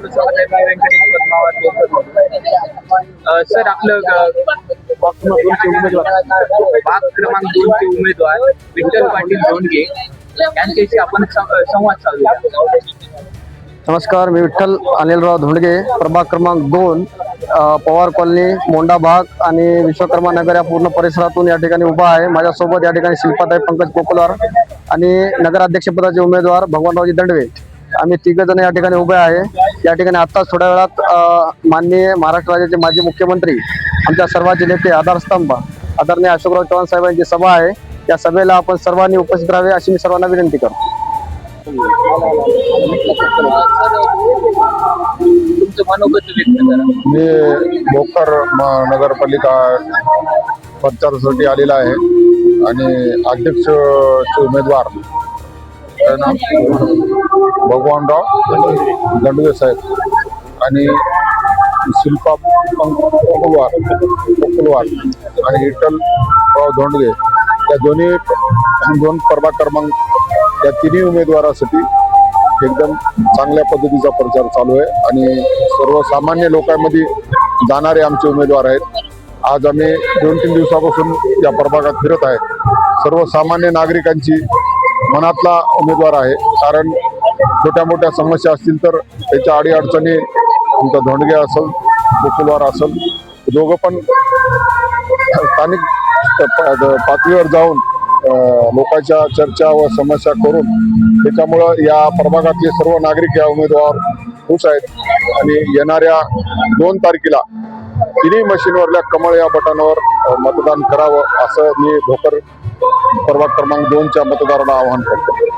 आपल्यासोबत आहे व्यंकटेश पद्मावत सर आपलं भाग क्रमांक दोनचे उमेदवार उमेदवार विठ्ठल पाटील धोंडगे यांच्याशी आपण संवाद साधूया. नमस्कार मी विठ्ठल अनिलराव धोंडगे प्रभाग क्रमांक दोन पवार कॉलनी मोंडा भाग आणि विश्वकर्मा नगर या पूर्ण परिसरातून या ठिकाणी उभा आहे. माझ्यासोबत या ठिकाणी शिल्पाताई पंकज कोकुलवार आणि नगराध्यक्षपदाचे उमेदवार भगवानरावजी दंडवे. आम्ही तिघ जण या ठिकाणी उभे आहे. या ठिकाणी आत्ताच थोड्या वेळात माननीय महाराष्ट्र राज्याचे माजी मुख्यमंत्री आमच्या सर्वांचे नेते आधारस्तंभ आदरणीय अशोकराव चव्हाण साहेबांची सभा आहे. या सभेला आपण सर्वांनी उपस्थित राहावे अशी मी सर्वांना विनंती करतो. तुमचं मनोगत व्यक्त करा. मी भोकर म- नगरपालिका प्रचारासाठी आलेला आहे. आणि अध्यक्षचे उमेदवार? भगवानराव दंडवे साहेब आणि शिल्पा पंक- कोकुलवार आणि विठ्ठलराव धोंडगे. या दोन्ही दोन प्रभाग क्रमांक या तिन्ही उमेदवारासाठी एकदम चांगल्या पद्धतीचा प्रचार चालू आहे आणि सर्वसामान्य लोकांमध्ये जाणारे आमचे उमेदवार आहेत. आज आम्ही दोन तीन दिवसापासून या प्रभागात फिरत आहे. सर्वसामान्य नागरिकांची मनातला उमेदवार आहे. कारण छोट्या मोठ्या समस्या असतील तर त्याच्या अडीअडचणी तुमचा धोंडगे असेल गोकुलवार असेल दोघं पण स्थानिक पातळीवर जाऊन लोकांच्या चर्चा व समस्या करून त्याच्यामुळं या प्रभागातले सर्व नागरिक या उमेदवार खुश आहेत. आणि येणाऱ्या दोन तारखेला तिन्ही मशीनवरल्या कमळ या बटनवर मतदान करावं असं मी भोकर प्रभाग क्रमांक दोनच्या मतदारांना आवाहन करतो.